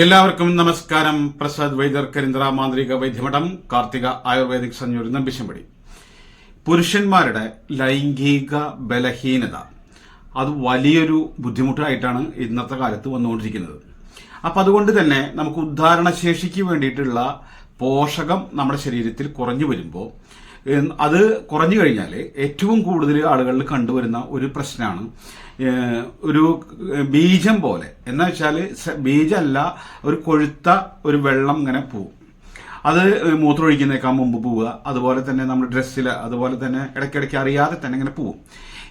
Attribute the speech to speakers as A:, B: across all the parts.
A: എല്ലാവർക്കും നമസ്കാരം. പ്രസാദ് വൈദ്യർ കരിന്ദ്ര മാന്ത്രിക വൈദ്യമഠം കാർത്തിക ആയുർവേദിക് സഞ്ജൂരി നമ്പിശമ്പടി. പുരുഷന്മാരുടെ ലൈംഗിക ബലഹീനത. അത് വലിയൊരു ബുദ്ധിമുട്ടായിട്ടാണ് ഇന്നത്തെ കാലത്ത് വന്നുകൊണ്ടിരിക്കുന്നത്. അപ്പൊ അതുകൊണ്ട് തന്നെ നമുക്ക് ഉദ്ധാരണശേഷിക്ക് വേണ്ടിയിട്ടുള്ള പോഷകം നമ്മുടെ ശരീരത്തിൽ കുറഞ്ഞു വരുമ്പോൾ അത് കുറഞ്ഞു കഴിഞ്ഞാൽ ഏറ്റവും കൂടുതൽ ആളുകളിൽ കണ്ടുവരുന്ന ഒരു പ്രശ്നമാണ് ഒരു ബീജം പോലെ. എന്ന് വെച്ചാൽ ബീജമല്ല ഒരു കൊഴുത്ത ഒരു വെള്ളം ഇങ്ങനെ പോവും. അത് മൂത്രമൊഴിക്കുന്നേക്കാൾ മുമ്പ് പോവുക. അതുപോലെ തന്നെ നമ്മൾ ഡ്രസ്സിൽ അതുപോലെ തന്നെ ഇടയ്ക്കിടയ്ക്ക് അറിയാതെ തന്നെ ഇങ്ങനെ പോവും.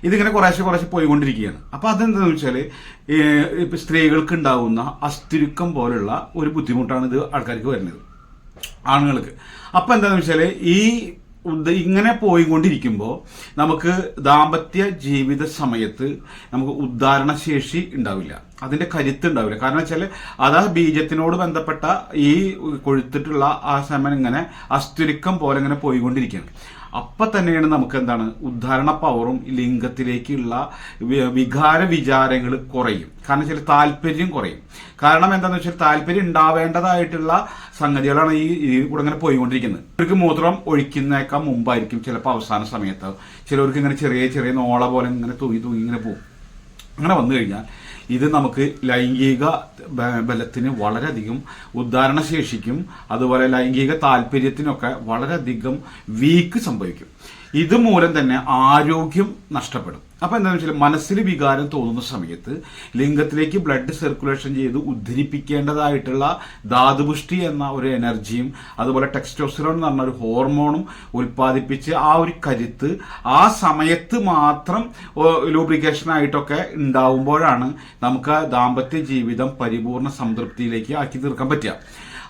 A: ഇതിങ്ങനെ കുറേശ്ശെ കുറേശ്ശെ പോയിക്കൊണ്ടിരിക്കുകയാണ്. അപ്പൊ അതെന്താണെന്ന് വെച്ചാൽ ഇപ്പൊ സ്ത്രീകൾക്ക് ഉണ്ടാകുന്ന അസ്ഥിരുക്കം പോലുള്ള ഒരു ബുദ്ധിമുട്ടാണ് ഇത് ആൾക്കാർക്ക് വരുന്നത്. ആണുങ്ങൾക്ക്. അപ്പൊ എന്താണെന്ന് വെച്ചാൽ ഈ ഇങ്ങനെ പോയിക്കൊണ്ടിരിക്കുമ്പോൾ നമുക്ക് ദാമ്പത്യ ജീവിത സമയത്ത് നമുക്ക് ഉദ്ധാരണ ശേഷി ഉണ്ടാവില്ല. അതിന്റെ കരുത്ത് ഉണ്ടാവില്ല. കാരണം വെച്ചാൽ അത് ആ ബീജത്തിനോട് ബന്ധപ്പെട്ട ഈ കൊഴുത്തിട്ടുള്ള ആ സമയം ഇങ്ങനെ അസ്തുരിക്കം പോലെ ഇങ്ങനെ പോയിക്കൊണ്ടിരിക്കുകയാണ്. അപ്പൊ തന്നെയാണ് നമുക്ക് എന്താണ് ഉദ്ധാരണ പവറും ലിംഗത്തിലേക്കുള്ള വികാര വിചാരങ്ങൾ കുറയും. കാരണം ചില താല്പര്യം കുറയും. കാരണം എന്താണെന്ന് വെച്ചാൽ താല്പര്യം ഉണ്ടാവേണ്ടതായിട്ടുള്ള സംഗതികളാണ് ഈ കൂടെ ഇങ്ങനെ പോയിക്കൊണ്ടിരിക്കുന്നത്. ഇവർക്ക് മൂത്രം ഒഴിക്കുന്നേക്കാൾ മുമ്പായിരിക്കും ചിലപ്പോൾ അവസാന സമയത്ത്. ചിലവർക്ക് ഇങ്ങനെ ചെറിയ ചെറിയ നോള പോലെ ഇങ്ങനെ തൂങ്ങി തൂങ്ങി ഇങ്ങനെ പോകും. അങ്ങനെ വന്നു കഴിഞ്ഞാൽ ഇത് നമുക്ക് ലൈംഗിക ബലത്തിന് വളരെയധികം ഉദ്ധാരണശേഷിക്കും അതുപോലെ ലൈംഗിക താല്പര്യത്തിനൊക്കെ വളരെയധികം വീക്ക് സംഭവിക്കും. ഇതുമൂലം തന്നെ ആരോഗ്യം നഷ്ടപ്പെടും. അപ്പൊ എന്താണെന്ന് വെച്ചാൽ മനസ്സിൽ വികാരം തോന്നുന്ന സമയത്ത് ലിംഗത്തിലേക്ക് ബ്ലഡ് സർക്കുലേഷൻ ചെയ്ത് ഉദ്ധരിപ്പിക്കേണ്ടതായിട്ടുള്ള ധാതുപുഷ്ടി എന്ന ഒരു എനർജിയും അതുപോലെ ടെക്സ്റ്റോസിറോൺ എന്ന് പറഞ്ഞ ഒരു ഹോർമോണും ഉൽപ്പാദിപ്പിച്ച് ആ ഒരു കരുത്ത് ആ സമയത്ത് മാത്രം ലൂബ്രിക്കേഷൻ ആയിട്ടൊക്കെ ഉണ്ടാവുമ്പോഴാണ് നമുക്ക് ദാമ്പത്യ ജീവിതം പരിപൂർണ സംതൃപ്തിയിലേക്ക് ആക്കി തീർക്കാൻ പറ്റുക.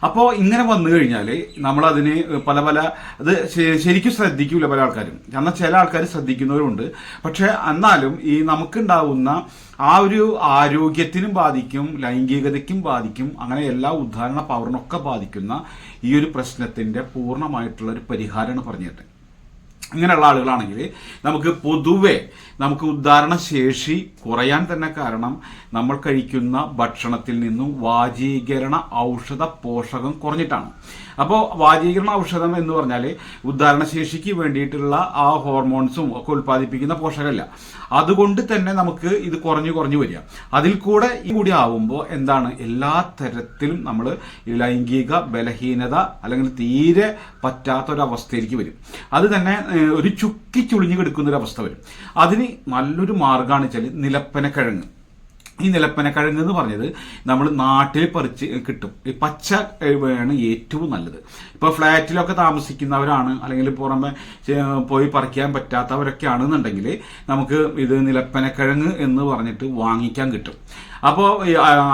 A: അപ്പോൾ ഇങ്ങനെ വന്നു കഴിഞ്ഞാൽ നമ്മളതിന് പല പല അത് ശരിക്കും ശ്രദ്ധിക്കൂല പല ആൾക്കാരും. എന്നാൽ ചില ആൾക്കാർ ശ്രദ്ധിക്കുന്നവരുണ്ട്. പക്ഷേ എന്നാലും ഈ നമുക്കുണ്ടാവുന്ന ആ ഒരു ആരോഗ്യത്തിനും ബാധിക്കും ലൈംഗികതയ്ക്കും ബാധിക്കും അങ്ങനെ എല്ലാ ഉദ്ധാരണ പവറിനൊക്കെ ബാധിക്കുന്ന ഈ ഒരു പ്രശ്നത്തിന്റെ പൂർണമായിട്ടുള്ള ഒരു പരിഹാരമാണ് പറഞ്ഞിട്ട് ഇങ്ങനെയുള്ള ആളുകളാണെങ്കിൽ നമുക്ക് പൊതുവെ നമുക്ക് ഉദ്ധാരണ ശേഷി കുറയാൻ തന്നെ കാരണം നമ്മൾ കഴിക്കുന്ന ഭക്ഷണത്തിൽ നിന്നും വാജീകരണ ഔഷധ പോഷകം കുറഞ്ഞിട്ടാണ്. അപ്പോൾ വാജീകരണ ഔഷധം എന്ന് പറഞ്ഞാൽ ഉദ്ധാരണശേഷിക്ക് വേണ്ടിയിട്ടുള്ള ആ ഹോർമോൺസും ഒക്കെ ഉൽപ്പാദിപ്പിക്കുന്ന പോഷകമല്ല അതുകൊണ്ട് തന്നെ നമുക്ക് ഇത് കുറഞ്ഞു കുറഞ്ഞു വരിക. അതിൽ കൂടെ കൂടി ആവുമ്പോൾ എന്താണ്? എല്ലാ തരത്തിലും നമ്മൾ ലൈംഗിക ബലഹീനത അല്ലെങ്കിൽ തീരെ പറ്റാത്തൊരവസ്ഥയിലേക്ക് വരും. അത് തന്നെ ഒരു ചുക്കി ചുളിഞ്ഞു കിടക്കുന്ന ഒരു അവസ്ഥ വരും. അതിന് നല്ലൊരു മാർഗമാണ് വെച്ചാൽ നിലപ്പനക്കിഴങ്ങ്. ഈ നിലപ്പനക്കിഴങ്ങ് പറഞ്ഞത് നമ്മൾ നാട്ടിൽ പറിച്ച് കിട്ടും. ഈ പച്ച ആണ് ഏറ്റവും നല്ലത്. ഇപ്പൊ ഫ്ലാറ്റിലൊക്കെ താമസിക്കുന്നവരാണ് അല്ലെങ്കിൽ പുറമെ പോയി പറിക്കാൻ പറ്റാത്തവരൊക്കെ ആണെന്നുണ്ടെങ്കിൽ നമുക്ക് ഇത് നിലപ്പനക്കിഴങ്ങ് എന്ന് പറഞ്ഞിട്ട് വാങ്ങിക്കാൻ കിട്ടും. അപ്പോൾ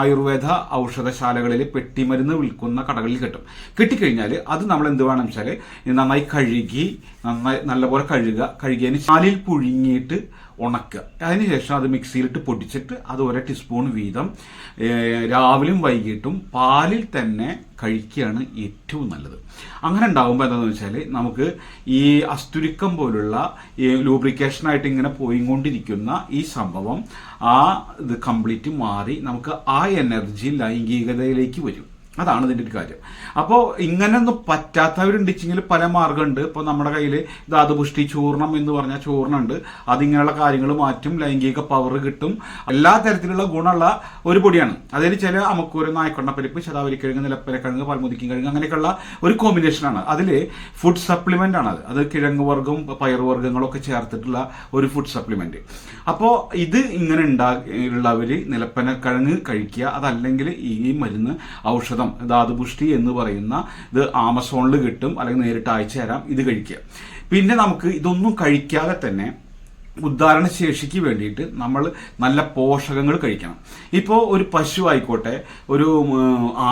A: ആയുർവേദ ഔഷധശാലകളിൽ പെട്ടിമരുന്ന് വിൽക്കുന്ന കടകളിൽ കിട്ടും. കിട്ടിക്കഴിഞ്ഞാൽ അത് നമ്മൾ എന്ത് വേണം വെച്ചാൽ നന്നായി കഴുകി നന്നായി നല്ലപോലെ കഴുകുക കഴുകിയതിന് ചാലിൽ പുഴുങ്ങിയിട്ട് ഉണക്കുക. അതിനുശേഷം അത് മിക്സിയിലിട്ട് പൊടിച്ചിട്ട് അത് ഒരേ ടീസ്പൂൺ വീതം രാവിലെയും വൈകിട്ടും പാലിൽ തന്നെ കഴിക്കുകയാണ് ഏറ്റവും നല്ലത്. അങ്ങനെ ഉണ്ടാകുമ്പോൾ എന്താണെന്ന് വെച്ചാൽ നമുക്ക് ഈ അസ്തുരിക്കം പോലുള്ള ഈ ലൂബ്രിക്കേഷനായിട്ട് ഇങ്ങനെ പോയിക്കൊണ്ടിരിക്കുന്ന ഈ സംഭവം ആ ഇത് കംപ്ലീറ്റ് മാറി നമുക്ക് ആ എനർജി ലൈംഗികതയിലേക്ക് വരും. അതാണ് ഇതിന്റെ ഒരു കാര്യം. അപ്പോൾ ഇങ്ങനെയൊന്നും പറ്റാത്തവരുണ്ടെച്ചെങ്കിൽ പല മാർഗമുണ്ട് ഇപ്പോൾ നമ്മുടെ കയ്യിൽ ധാതുപുഷ്ടി ചൂർണം എന്ന് പറഞ്ഞാൽ ചൂർണം ഉണ്ട് അതിങ്ങനെയുള്ള കാര്യങ്ങൾ മാറ്റും ലൈംഗിക പവർ കിട്ടും. എല്ലാ തരത്തിലുള്ള ഗുണമുള്ള ഒരു പൊടിയാണ്. അതിൽ ചില അമക്കൂര് നായ്ക്കൊണ്ടപ്പരിപ്പ് ശതാവരിക്കിഴങ്ങ് നിലപ്പരക്കിഴങ്ങ് പൽമുതിക്കും കിഴങ്ങ് അങ്ങനെയൊക്കെയുള്ള ഒരു കോമ്പിനേഷനാണ്. അതിൽ ഫുഡ് സപ്ലിമെന്റ് ആണ് അത്. അത് കിഴങ്ങ് വർഗവും പയറുവർഗങ്ങളൊക്കെ ചേർത്തിട്ടുള്ള ഒരു ഫുഡ് സപ്ലിമെന്റ് അപ്പോൾ ഇത് ഇങ്ങനെ ഉണ്ടാ ഉള്ളവർ നിലപ്പനക്കിഴങ്ങ് കഴിക്കുക. അതല്ലെങ്കിൽ ഈ മരുന്ന് ഔഷധം ധാതുപുഷ്ടി എന്ന് പറയുന്ന ഇത് ആമസോണിൽ കിട്ടും അല്ലെങ്കിൽ നേരിട്ട് അയച്ചു തരാം ഇത് കഴിക്കുക. പിന്നെ നമുക്ക് ഇതൊന്നും കഴിക്കാതെ തന്നെ ഉദ്ധാരണ ശേഷിക്ക് വേണ്ടിയിട്ട് നമ്മൾ നല്ല പോഷകങ്ങൾ കഴിക്കണം. ഇപ്പോൾ ഒരു പശു ആയിക്കോട്ടെ ഒരു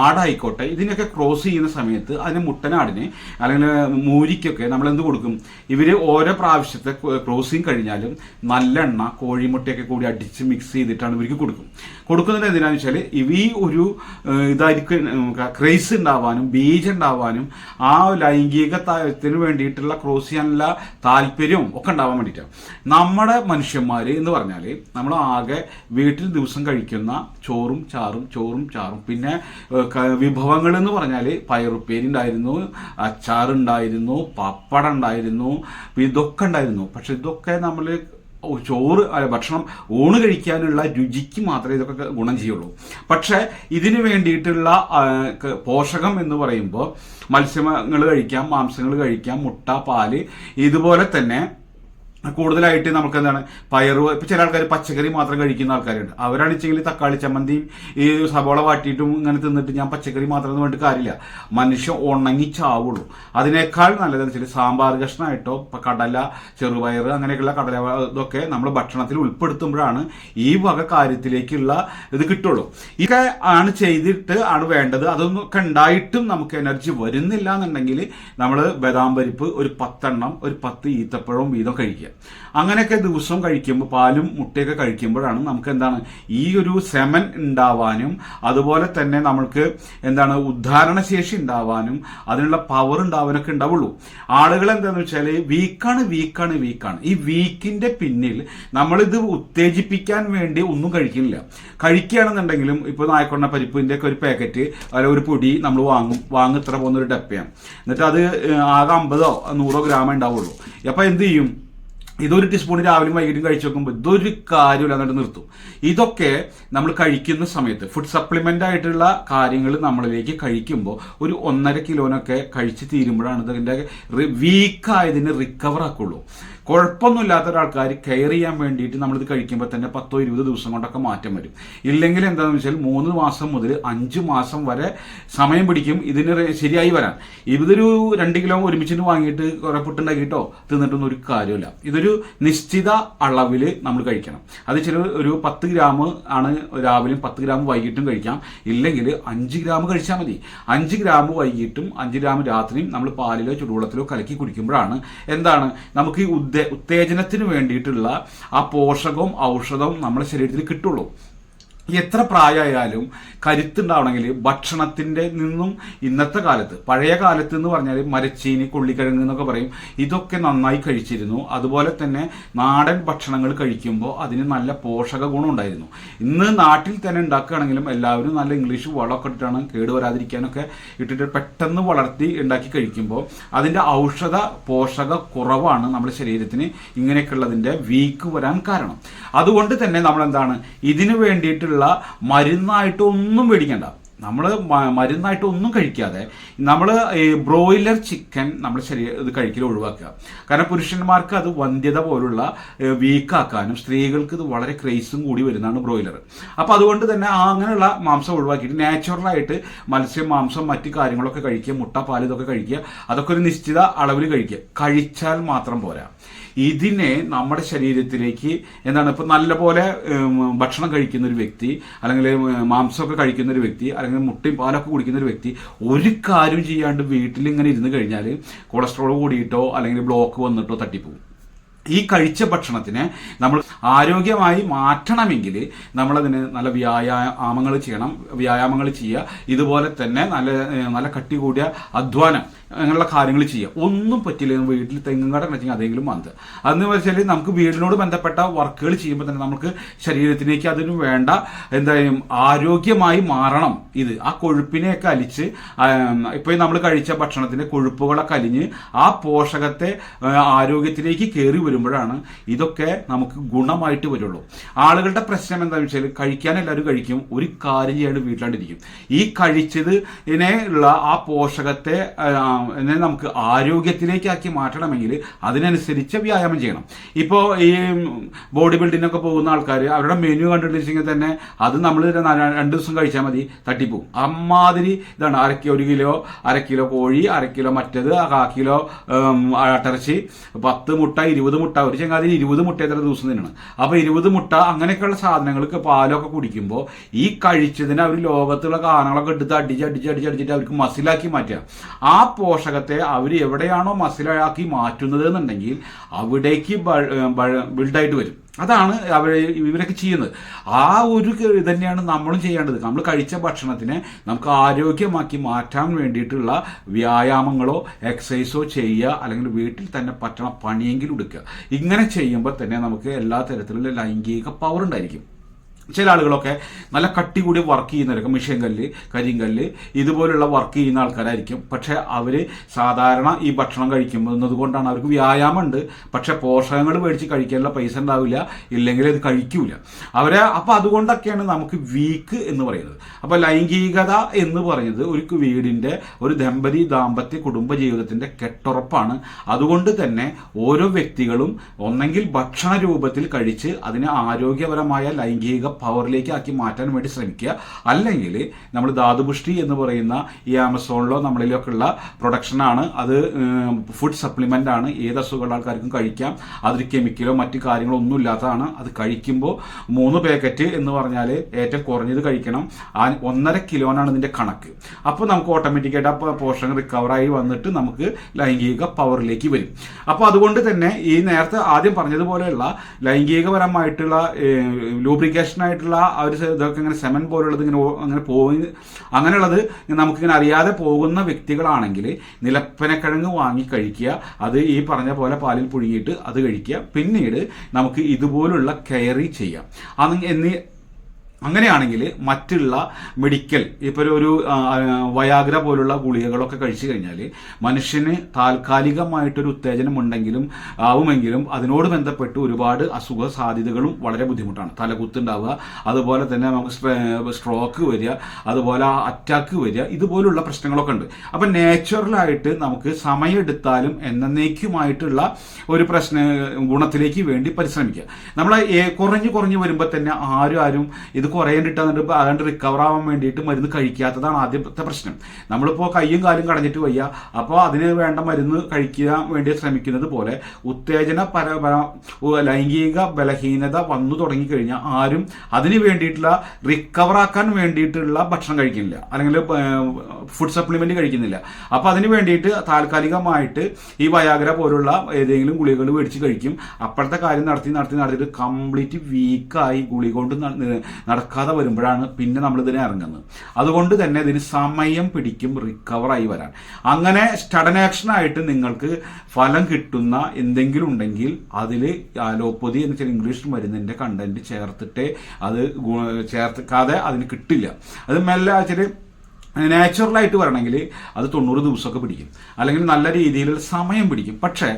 A: ആടായിക്കോട്ടെ ഇതിനൊക്കെ ക്രോസ് ചെയ്യുന്ന സമയത്ത് അതിന് മുട്ടനാടിന് അല്ലെങ്കിൽ മൂരിക്കൊക്കെ നമ്മൾ എന്ത് കൊടുക്കും? ഇവർ ഓരോ പ്രാവശ്യത്തെ ക്രോസിങ് കഴിഞ്ഞാലും നല്ലെണ്ണ കോഴിമുട്ടയൊക്കെ കൂടി അടിച്ച് മിക്സ് ചെയ്തിട്ടാണ് ഇവർക്ക് കൊടുക്കും. കൊടുക്കുന്നത് എന്തിനാന്ന് വെച്ചാൽ ഇവ ഈ ഒരു ഇതായിരിക്കും ക്രൈസ് ഉണ്ടാവാനും ബീജ് ഉണ്ടാവാനും ആ ലൈംഗിക വേണ്ടിയിട്ടുള്ള ക്രോസ് ചെയ്യാനുള്ള താല്പര്യവും ഒക്കെ ഉണ്ടാവാൻ വേണ്ടിയിട്ടാണ്. നമ്മുടെ മനുഷ്യന്മാർ എന്ന് പറഞ്ഞാൽ നമ്മൾ ആകെ വീട്ടിൽ ദിവസം കഴിക്കുന്ന ചോറും ചാറും ചോറും ചാറും. പിന്നെ വിഭവങ്ങൾ എന്ന് പറഞ്ഞാൽ പയറുപ്പേരി ഉണ്ടായിരുന്നു അച്ചാറുണ്ടായിരുന്നു പപ്പടം ഉണ്ടായിരുന്നു ഇതൊക്കെ ഉണ്ടായിരുന്നു. പക്ഷെ ഇതൊക്കെ നമ്മൾ ചോറ് ഭക്ഷണം ഊണ് കഴിക്കാനുള്ള രുചിക്ക് മാത്രമേ ഇതൊക്കെ ഗുണം ചെയ്യുള്ളൂ. പക്ഷേ ഇതിന് വേണ്ടിയിട്ടുള്ള പോഷകം എന്ന് പറയുമ്പോൾ മത്സ്യങ്ങൾ കഴിക്കാം മാംസങ്ങൾ കഴിക്കാം മുട്ട പാൽ ഇതുപോലെ തന്നെ കൂടുതലായിട്ട് നമുക്ക് എന്താണ് പയറ് ഇപ്പൊ ചില ആൾക്കാർ പച്ചക്കറി മാത്രം കഴിക്കുന്ന ആൾക്കാരുണ്ട്. അവരാണിച്ചെങ്കിൽ തക്കാളി ചമ്മന്തിയും ഈ സബോള വാട്ടിയിട്ടും ഇങ്ങനെ തിന്നിട്ട് ഞാൻ പച്ചക്കറി മാത്രം എന്ന് കാര്യമില്ല. മനുഷ്യൻ ഉണങ്ങി ചാവുള്ളൂ. അതിനേക്കാൾ നല്ലതെന്ന് വെച്ചാൽ സാമ്പാർ കഷ്ണമായിട്ടോ ഇപ്പൊ കടല ചെറുപയർ അങ്ങനെയൊക്കെയുള്ള കടല ഇതൊക്കെ നമ്മൾ ഭക്ഷണത്തിൽ ഉൾപ്പെടുത്തുമ്പോഴാണ് ഈ വക കാര്യത്തിലേക്കുള്ള ഇത് കിട്ടുള്ളൂ. ഇതൊക്കെ ആണ് ചെയ്തിട്ട് ആണ് വേണ്ടത്. അതൊന്നൊക്കെ ഉണ്ടായിട്ടും നമുക്ക് എനർജി വരുന്നില്ല എന്നുണ്ടെങ്കിൽ നമ്മൾ ബദാം പരിപ്പ് ഒരു പത്തെണ്ണം ഒരു പത്ത് ഈത്തപ്പഴവും വീതം കഴിക്കുക. അങ്ങനെയൊക്കെ ദിവസം കഴിക്കുമ്പോൾ പാലും മുട്ടയൊക്കെ കഴിക്കുമ്പോഴാണ് നമുക്ക് എന്താണ് ഈ ഒരു സെമൻ ഉണ്ടാവാനും അതുപോലെ തന്നെ നമ്മൾക്ക് എന്താണ് ഉദ്ധാരണ ശേഷി ഉണ്ടാവാനും അതിനുള്ള പവർ ഉണ്ടാവാനൊക്കെ ഉണ്ടാവുള്ളൂ. ആളുകൾ എന്താണെന്ന് വെച്ചാൽ വീക്കാണ് വീക്കാണ് വീക്കാണ് ഈ വീക്കിന്റെ പിന്നിൽ നമ്മളിത് ഉത്തേജിപ്പിക്കാൻ വേണ്ടി ഒന്നും കഴിക്കുന്നില്ല. കഴിക്കുകയാണെന്നുണ്ടെങ്കിലും ഇപ്പോൾ നായക്കൊണ്ട പരിപ്പിന്റെ ഒക്കെ ഒരു പാക്കറ്റ് അല്ല ഒരു പൊടി നമ്മൾ വാങ്ങും വാങ്ങിത്ര ഇത്ര പോകുന്ന ഒരു ഡപ്പയാണ്. എന്നിട്ട് അത് ആകെ അമ്പതോ നൂറോ ഗ്രാമേ ഉണ്ടാവുള്ളൂ. അപ്പൊ എന്ത് ചെയ്യും? ഇതൊരു ടീസ്പൂൺ രാവിലെ വൈകിട്ടും കഴിച്ചു നോക്കുമ്പോൾ ഇതൊരു കാര്യമില്ല എന്നിട്ട് നിർത്തും. ഇതൊക്കെ നമ്മൾ കഴിക്കുന്ന സമയത്ത് ഫുഡ് സപ്ലിമെന്റ് ആയിട്ടുള്ള കാര്യങ്ങൾ നമ്മളിലേക്ക് കഴിക്കുമ്പോൾ ഒരു ഒന്നര കിലോനൊക്കെ കഴിച്ച് തീരുമ്പോഴാണ് ഇതിന്റെ വീക്കായതിന് റിക്കവർ ആക്കുള്ളൂ. കുഴപ്പമൊന്നുമില്ലാത്ത ഒരാൾക്കാർ കെയർ ചെയ്യാൻ വേണ്ടിയിട്ട് നമ്മളിത് കഴിക്കുമ്പോൾ തന്നെ പത്തോ ഇരുപത് ദിവസം കൊണ്ടൊക്കെ മാറ്റം വരും. ഇല്ലെങ്കിൽ എന്താണെന്ന് വെച്ചാൽ മൂന്ന് മാസം മുതൽ അഞ്ച് മാസം വരെ സമയം പിടിക്കും ഇതിന് ശരിയായി വരാൻ. ഇതൊരു രണ്ട് കിലോ ഒരുമിച്ചിട്ട് വാങ്ങിയിട്ട് കുറെ പുട്ടുണ്ടാക്കിയിട്ടോ തിന്നിട്ടൊന്നും ഒരു കാര്യമില്ല ഇതൊരു നിശ്ചിത അളവിൽ നമ്മൾ കഴിക്കണം. അത് ചില ഒരു പത്ത് ഗ്രാം ആണ് രാവിലെയും പത്ത് ഗ്രാം വൈകിട്ടും കഴിക്കാം. ഇല്ലെങ്കിൽ അഞ്ച് ഗ്രാം കഴിച്ചാൽ മതി. അഞ്ച് ഗ്രാം വൈകിട്ടും അഞ്ച് ഗ്രാം രാത്രിയും നമ്മൾ പാലിലോ ചുടുവെള്ളത്തിലോ കലക്കി കുടിക്കുമ്പോഴാണ് എന്താണ്? നമുക്ക് ഈ ഉത്തേജനത്തിന് വേണ്ടിയിട്ടുള്ള ആ പോഷകവും ഔഷധവും നമ്മുടെ ശരീരത്തിൽ കിട്ടുള്ളൂ. എത്ര പ്രായമായാലും കരുത്തുണ്ടാവണമെങ്കിൽ ഭക്ഷണത്തിന്റെ നിന്നും ഇന്നത്തെ കാലത്ത് പഴയ കാലത്ത് എന്ന് പറഞ്ഞാൽ മരച്ചീനി കൊള്ളിക്കിഴങ്ങ് എന്നൊക്കെ പറയും. ഇതൊക്കെ നന്നായി കഴിച്ചിരുന്നു. അതുപോലെ തന്നെ നാടൻ ഭക്ഷണങ്ങൾ കഴിക്കുമ്പോൾ അതിന് നല്ല പോഷക ഗുണം ഉണ്ടായിരുന്നു. ഇന്ന് നാട്ടിൽ തന്നെ ഉണ്ടാക്കുകയാണെങ്കിലും എല്ലാവരും നല്ല ഇംഗ്ലീഷ് വളമൊക്കെ ഇട്ടിട്ടാണ് കേടുവരാതിരിക്കാനൊക്കെ ഇട്ടിട്ട് പെട്ടെന്ന് വളർത്തി ഉണ്ടാക്കി കഴിക്കുമ്പോൾ അതിന്റെ ഔഷധ പോഷക കുറവാണ് നമ്മുടെ ശരീരത്തിന് ഇങ്ങനെയൊക്കെയുള്ളതിന്റെ വീക്ക് വരാൻ കാരണം. അതുകൊണ്ട് തന്നെ നമ്മൾ എന്താണ് ഇതിനു വേണ്ടിയിട്ടുള്ള മരുന്നായിട്ട് ഒന്നും മേടിക്കണ്ട. നമ്മൾ മരുന്നായിട്ട് ഒന്നും കഴിക്കാതെ നമ്മൾ ബ്രോയിലർ ചിക്കൻ നമ്മൾ ശരീര ഇത് കഴിക്കൽ ഒഴിവാക്കുക. കാരണം പുരുഷന്മാർക്ക് അത് വന്ധ്യത പോലുള്ള വീക്കാക്കാനും സ്ത്രീകൾക്ക് ഇത് വളരെ ക്രേസും കൂടി വരുന്നതാണ് ബ്രോയിലർ. അപ്പോൾ അതുകൊണ്ട് തന്നെ ആ അങ്ങനെയുള്ള മാംസം ഒഴിവാക്കിയിട്ട് നാച്ചുറലായിട്ട് മത്സ്യം മാംസം മറ്റു കാര്യങ്ങളൊക്കെ കഴിക്കുക മുട്ട പാൽ ഇതൊക്കെ കഴിക്കുക അതൊക്കെ ഒരു നിശ്ചിത അളവിൽ കഴിക്കുക. കഴിച്ചാൽ മാത്രം പോരാ. ഇതിനെ നമ്മുടെ ശരീരത്തിലേക്ക് എന്താണ് ഇപ്പം നല്ലപോലെ ഭക്ഷണം കഴിക്കുന്ന ഒരു വ്യക്തി അല്ലെങ്കിൽ മാംസമൊക്കെ കഴിക്കുന്ന ഒരു വ്യക്തി അല്ലെങ്കിൽ മുട്ടയും പാലൊക്കെ കുടിക്കുന്ന ഒരു വ്യക്തി ഒരു കാര്യം ചെയ്യാണ്ട് വീട്ടിൽ ഇങ്ങനെ ഇരുന്ന് കഴിഞ്ഞാൽ കൊളസ്ട്രോൾ കൂടിയിട്ടോ അല്ലെങ്കിൽ ബ്ലോക്ക് വന്നിട്ടോ തട്ടിപ്പോകും ഈ കഴിച്ച ഭക്ഷണത്തിനെ നമ്മൾ ആരോഗ്യമായി മാറ്റണമെങ്കിൽ നമ്മളതിന് നല്ല വ്യായാമങ്ങൾ ചെയ്യണം. വ്യായാമങ്ങൾ ചെയ്യുക. ഇതുപോലെ തന്നെ നല്ല നല്ല കട്ടി കൂടിയ അധ്വാനം. അങ്ങനെയുള്ള കാര്യങ്ങൾ ചെയ്യുക ഒന്നും പറ്റില്ല. വീട്ടിൽ തെങ്ങും കട വെച്ചെങ്കിൽ അതെങ്കിലും വന്നത് അതെന്ന് വെച്ചാൽ നമുക്ക് വീടിനോട് ബന്ധപ്പെട്ട വർക്കുകൾ ചെയ്യുമ്പോൾ തന്നെ നമുക്ക് ശരീരത്തിലേക്ക് അതിന് വേണ്ട എന്തായാലും ആരോഗ്യമായി മാറണം. ഇത് ആ കൊഴുപ്പിനെയൊക്കെ അലിച്ച് ഇപ്പോൾ നമ്മൾ കഴിച്ച ഭക്ഷണത്തിന്റെ കൊഴുപ്പുകളൊക്കെ അലിഞ്ഞ് ആ പോഷകത്തെ ആരോഗ്യത്തിലേക്ക് കയറി വരുമ്പോഴാണ് ഇതൊക്കെ നമുക്ക് ഗുണമായിട്ട് വരുള്ളൂ. ആളുകളുടെ പ്രശ്നം എന്താണെന്ന് വെച്ചാൽ കഴിക്കാൻ എല്ലാവരും കഴിക്കും. ഒരു കാര്യം ചെയ്യാണ്ട് വീട്ടിലാണ്ടിരിക്കും. ഈ കഴിച്ചതിനെ ഉള്ള ആ പോഷകത്തെ നമുക്ക് ആരോഗ്യത്തിലേക്കാക്കി മാറ്റണമെങ്കിൽ അതിനനുസരിച്ച് വ്യായാമം ചെയ്യണം. ഇപ്പോൾ ഈ ബോഡി ബിൽഡിങ്ങിനൊക്കെ പോകുന്ന ആൾക്കാർ അവരുടെ മെനു കണ്ടിട്ടുണ്ടെങ്കിൽ തന്നെ അത് നമ്മൾ രണ്ട് ദിവസം കഴിച്ചാൽ മതി തട്ടിപ്പോവും. അമ്മാതിരി ഇതാണ്. അര ഒരു കിലോ അര കിലോ കോഴി അര കിലോ മറ്റേത് കാ കിലോ ഉം, ആട്ടിറച്ചി പത്ത് മുട്ട ഇരുപത് മുട്ട ഒരു ചങ്ങാതി ഇരുപത് മുട്ട എത്ര ദിവസം തന്നെയാണ് അപ്പോൾ ഇരുപത് മുട്ട അങ്ങനെയൊക്കെയുള്ള സാധനങ്ങൾക്ക് പാലൊക്കെ കുടിക്കുമ്പോൾ ഈ കഴിച്ചതിന് അവർ ലോകത്തുള്ള കാരണങ്ങളൊക്കെ എടുത്ത് അടിച്ച് അടിച്ച് അടിച്ച് അടിച്ചിട്ട് അവർക്ക് മസിലാക്കി മാറ്റുക. ആ പോഷകത്തെ അവർ എവിടെയാണോ മസിലാക്കി മാറ്റുന്നത് എന്നുണ്ടെങ്കിൽ അവിടേക്ക് ബിൽഡായിട്ട് വരും. അതാണ് അവർ ഇവരൊക്കെ ചെയ്യുന്നത്. ആ ഒരു ഇത് തന്നെയാണ് നമ്മളും ചെയ്യേണ്ടത്. നമ്മൾ കഴിച്ച ഭക്ഷണത്തിനെ നമുക്ക് ആരോഗ്യമാക്കി മാറ്റാൻ വേണ്ടിയിട്ടുള്ള വ്യായാമങ്ങളോ എക്സസൈസോ ചെയ്യുക അല്ലെങ്കിൽ വീട്ടിൽ തന്നെ പറ്റണ പണിയെങ്കിലും എടുക്കുക. ഇങ്ങനെ ചെയ്യുമ്പോൾ തന്നെ നമുക്ക് എല്ലാ തരത്തിലുള്ള ലൈംഗിക പവർ ഉണ്ടായിരിക്കും. ചില ആളുകളൊക്കെ നല്ല കട്ടി കൂടി വർക്ക് ചെയ്യുന്നവരൊക്കെ മിഷൻ കല്ല് കരിങ്കല്ല് ഇതുപോലുള്ള വർക്ക് ചെയ്യുന്ന ആൾക്കാരായിരിക്കും. പക്ഷെ അവർ സാധാരണ ഈ ഭക്ഷണം കഴിക്കുന്നത് കൊണ്ടാണ് അവർക്ക് വ്യായാമമുണ്ട്. പക്ഷെ പോഷകങ്ങൾ മേടിച്ച് കഴിക്കാനുള്ള പൈസ ഉണ്ടാവില്ല ഇല്ലെങ്കിൽ ഇത് കഴിക്കൂല. അവരെ അപ്പം അതുകൊണ്ടൊക്കെയാണ് നമുക്ക് വീക്ക് എന്ന് പറയുന്നത്. അപ്പോൾ ലൈംഗികത എന്ന് പറയുന്നത് ഒരു വീടിന്റെ ഒരു ദമ്പതി ദാമ്പത്യ കുടുംബ ജീവിതത്തിന്റെ കെട്ടുറപ്പാണ്. അതുകൊണ്ട് തന്നെ ഓരോ വ്യക്തികളും ഒന്നെങ്കിൽ ഭക്ഷണ രൂപത്തിൽ കഴിച്ച് അതിന് ആരോഗ്യപരമായ ലൈംഗിക പവറിലേക്ക് ആക്കി മാറ്റാൻ വേണ്ടി ശ്രമിക്കുക. അല്ലെങ്കിൽ നമ്മൾ ധാതുപുഷ്ടി എന്ന് പറയുന്ന ഈ ആമസോണിലോ നമ്മളിലൊക്കെ ഉള്ള പ്രൊഡക്ഷനാണ് അത് ഫുഡ് സപ്ലിമെന്റ് ആണ്. ഏത് അസുഖമുള്ള ആൾക്കാർക്കും കഴിക്കാം. അതൊരു കെമിക്കലോ മറ്റു കാര്യങ്ങളോ ഒന്നും ഇല്ലാത്തതാണ്. അത് കഴിക്കുമ്പോൾ മൂന്ന് പാക്കറ്റ് എന്ന് പറഞ്ഞാൽ ഏറ്റവും കുറഞ്ഞത് കഴിക്കണം. ആ ഒന്നര കിലോനാണ് ഇതിന്റെ കണക്ക്. അപ്പോൾ നമുക്ക് ഓട്ടോമാറ്റിക്കായിട്ട് ആ പോഷൻ റിക്കവറായി വന്നിട്ട് നമുക്ക് ലൈംഗിക പവറിലേക്ക് വരും. അപ്പോൾ അതുകൊണ്ട് തന്നെ ഈ നേരത്തെ ആദ്യം പറഞ്ഞതുപോലെയുള്ള ലൈംഗികപരമായിട്ടുള്ള ലൂബ്രിക്കേഷൻ ആയിട്ടുള്ള ആ ഒരു ഇതൊക്കെ ഇങ്ങനെ സെമൻ പോലുള്ളത് ഇങ്ങനെ അങ്ങനെ പോയി അങ്ങനെയുള്ളത് നമുക്കിങ്ങനെ അറിയാതെ പോകുന്ന വ്യക്തികളാണെങ്കിൽ നിലപ്പനക്കിഴങ്ങ് വാങ്ങി കഴിക്കുക അത് ഈ പറഞ്ഞ പോലെ പാലിൽ പുഴുങ്ങിയിട്ട് അത് കഴിക്കുക. പിന്നീട് നമുക്ക് ഇതുപോലുള്ള കയറി ചെയ്യാം. അത് എന്നീ അങ്ങനെയാണെങ്കിൽ മറ്റുള്ള മെഡിക്കൽ ഇപ്പോൾ ഒരു വയാഗ്ര പോലുള്ള ഗുളികകളൊക്കെ കഴിച്ചു കഴിഞ്ഞാൽ മനുഷ്യന് താൽക്കാലികമായിട്ടൊരു ഉത്തേജനം ഉണ്ടെങ്കിലും ആവുമെങ്കിലും അതിനോട് ബന്ധപ്പെട്ട് ഒരുപാട് അസുഖ സാധ്യതകളും വളരെ ബുദ്ധിമുട്ടാണ്. തലകുത്തുണ്ടാവുക അതുപോലെ തന്നെ നമുക്ക് സ്ട്രോക്ക് വരിക അതുപോലെ അറ്റാക്ക് വരിക ഇതുപോലുള്ള പ്രശ്നങ്ങളൊക്കെ ഉണ്ട്. അപ്പം നാച്ചുറലായിട്ട് നമുക്ക് സമയമെടുത്താലും എന്നേക്കുമായിട്ടുള്ള ഒരു പ്രശ്ന ഗുണത്തിലേക്ക് വേണ്ടി പരിശ്രമിക്കുക. നമ്മൾ കുറഞ്ഞു കുറഞ്ഞു വരുമ്പോൾ തന്നെ ആരും ആരും ഇത് കുറയാണ്ടിട്ടാന്നിട്ട് അതുകൊണ്ട് റിക്കവർ ആവാൻ വേണ്ടിയിട്ട് മരുന്ന് കഴിക്കാത്തതാണ് ആദ്യത്തെ പ്രശ്നം. നമ്മളിപ്പോൾ കയ്യും കാലും കടഞ്ഞിട്ട് വയ്യ. അപ്പോൾ അതിന് വേണ്ട മരുന്ന് കഴിക്കാൻ വേണ്ടി ശ്രമിക്കുന്നത് പോലെ ഉത്തേജന പര ലൈംഗിക ബലഹീനത വന്നു തുടങ്ങിക്കഴിഞ്ഞാൽ ആരും അതിന് വേണ്ടിയിട്ടുള്ള റിക്കവർ ആക്കാൻ വേണ്ടിയിട്ടുള്ള ഭക്ഷണം കഴിക്കുന്നില്ല. അല്ലെങ്കിൽ ഫുഡ് സപ്ലിമെന്റ് കഴിക്കുന്നില്ല. അപ്പോൾ അതിന് വേണ്ടിയിട്ട് താൽക്കാലികമായിട്ട് ഈ വയാഗ്ര പോലുള്ള ഏതെങ്കിലും ഗുളികകൾ മേടിച്ച് കഴിക്കും. അപ്പോഴത്തെ കാര്യം നടത്തി നടത്തി നടത്തിയിട്ട് കംപ്ലീറ്റ് വീക്കായി ഗുളി കൊണ്ട് നടക്കാതെ വരുമ്പോഴാണ് പിന്നെ നമ്മൾ ഇതിനെ ഇറങ്ങുന്നത്. അതുകൊണ്ട് തന്നെ ഇതിന് സമയം പിടിക്കും റിക്കവറായി വരാൻ. അങ്ങനെ സ്റ്റഡൻ ആക്ഷൻ ആയിട്ട് നിങ്ങൾക്ക് ഫലം കിട്ടുന്ന എന്തെങ്കിലും ഉണ്ടെങ്കിൽ അതിൽ അലോപ്പതി എന്ന് വെച്ചാൽ ഇംഗ്ലീഷ് മരുന്നിന്റെ കണ്ടന്റ് ചേർത്തിട്ടേ അത് ചേർത്തിക്കാതെ അതിന് കിട്ടില്ല. അത് മെല്ലെ വെച്ചാൽ നാച്ചുറലായിട്ട് വരണമെങ്കിൽ അത് തൊണ്ണൂറ് ദിവസമൊക്കെ പിടിക്കും. അല്ലെങ്കിൽ നല്ല രീതിയിൽ സമയം പിടിക്കും. പക്ഷേ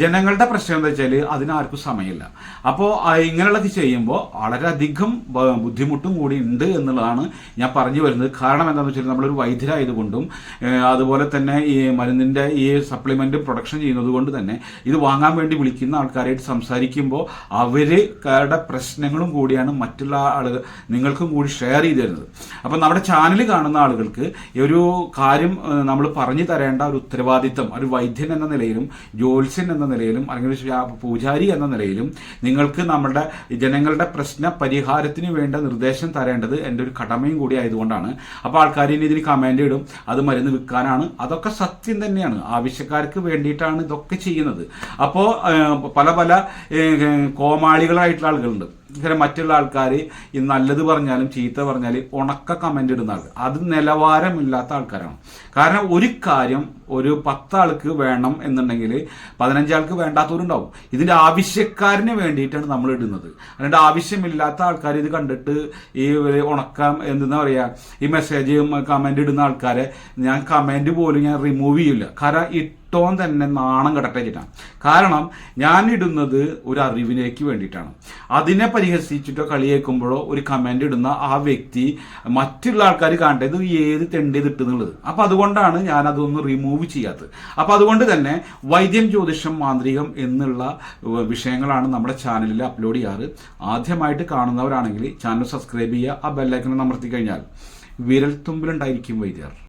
A: ജനങ്ങളുടെ പ്രശ്നം എന്താ വെച്ചാൽ അതിനാർക്കും സമയമില്ല. അപ്പോൾ ഇങ്ങനെയുള്ളത് ചെയ്യുമ്പോൾ വളരെയധികം ബുദ്ധിമുട്ടും കൂടി ഉണ്ട് എന്നുള്ളതാണ് ഞാൻ പറഞ്ഞു വരുന്നത്. കാരണം എന്താണെന്ന് വെച്ചാൽ നമ്മളൊരു വൈദ്യരായതുകൊണ്ടും അതുപോലെ തന്നെ ഈ മരുന്നിന്റെ ഈ സപ്ലിമെന്റ് പ്രൊഡക്ഷൻ ചെയ്യുന്നത് കൊണ്ട് തന്നെ ഇത് വാങ്ങാൻ വേണ്ടി വിളിക്കുന്ന ആൾക്കാരായിട്ട് സംസാരിക്കുമ്പോൾ അവരുടെ പ്രശ്നങ്ങളും കൂടിയാണ് മറ്റുള്ള ആളുകൾ നിങ്ങൾക്കും കൂടി ഷെയർ ചെയ്ത് തരുന്നത്. അപ്പം നമ്മുടെ ചാനൽ കാണുന്ന ആളുകൾക്ക് ഈ ഒരു കാര്യം നമ്മൾ പറഞ്ഞു തരേണ്ട ഒരു ഉത്തരവാദിത്തം ഒരു വൈദ്യൻ എന്ന നിലയിലും ജ്യോത്സ്യൻ എന്ന നിലയിലും അല്ലെങ്കിൽ പൂജാരി എന്ന നിലയിലും നിങ്ങൾക്ക് നമ്മുടെ ജനങ്ങളുടെ പ്രശ്ന പരിഹാരത്തിന് വേണ്ട നിർദ്ദേശം തരേണ്ടത് എന്റെ ഒരു കടമയും കൂടി ആയതുകൊണ്ടാണ്. അപ്പോൾ ആൾക്കാർ ഇനി ഇതിന് കമന്റ് ഇടും അത് മരുന്ന് വിൽക്കാനാണ്. അതൊക്കെ സത്യം തന്നെയാണ്. ആവശ്യക്കാർക്ക് വേണ്ടിയിട്ടാണ് ഇതൊക്കെ ചെയ്യുന്നത്. അപ്പോൾ പല പല കോമാളികളായിട്ടുള്ള ആളുകളുണ്ട്. ഇങ്ങനെ മറ്റുള്ള ആൾക്കാർ ഈ നല്ലത് പറഞ്ഞാലും ചീത്ത പറഞ്ഞാലും ഉണക്ക കമന്റ് ഇടുന്ന ആൾ അത് നിലവാരമില്ലാത്ത ആൾക്കാരാണ്. കാരണം ഒരു കാര്യം ഒരു പത്താൾക്ക് വേണം എന്നുണ്ടെങ്കിൽ പതിനഞ്ചാൾക്ക് വേണ്ടാത്തവരുണ്ടാവും. ഇതിന്റെ ആവശ്യക്കാരന് വേണ്ടിയിട്ടാണ് നമ്മൾ ഇടുന്നത്. അല്ലാണ്ട് ആവശ്യമില്ലാത്ത ആൾക്കാർ ഇത് കണ്ടിട്ട് ഈ ഉണക്ക എന്തെന്നാ പറയുക ഈ മെസ്സേജ് കമന്റ് ഇടുന്ന ആൾക്കാരെ ഞാൻ കമന്റ് പോലും ഞാൻ റിമൂവ് ചെയ്യില്ല കാരണം ഇട്ടോൻ തന്നെ നാണം വെച്ചിട്ടാണ് കാരണം ഞാൻ ഇടുന്നത് ഒരു അറിവിലേക്ക് വേണ്ടിയിട്ടാണ്. അതിനെ പരിഹസിച്ചിട്ടോ കളിയേക്കുമ്പോഴോ ഒരു കമന്റ് ഇടുന്ന ആ വ്യക്തി മറ്റുള്ള ആൾക്കാർ കാണേണ്ടത് ഏത് തെണ്ടേത് ഇട്ടുന്നുള്ളത് അപ്പം അതുകൊണ്ടാണ് ഞാൻ അതൊന്ന് റിമൂവ് ചെയ്യാത്തത്. അപ്പം അതുകൊണ്ട് തന്നെ വൈദ്യം ജ്യോതിഷം മാന്ത്രികം എന്നുള്ള വിഷയങ്ങളാണ് നമ്മുടെ ചാനലിൽ അപ്ലോഡ് ചെയ്യാറ്. ആദ്യമായിട്ട് കാണുന്നവരാണെങ്കിൽ ചാനൽ സബ്സ്ക്രൈബ് ചെയ്യുക ആ ബെല്ലൈക്കൺ അമർത്തി കഴിഞ്ഞാൽ വിരൽത്തുമ്പിലുണ്ടായിരിക്കും വൈദ്യർ.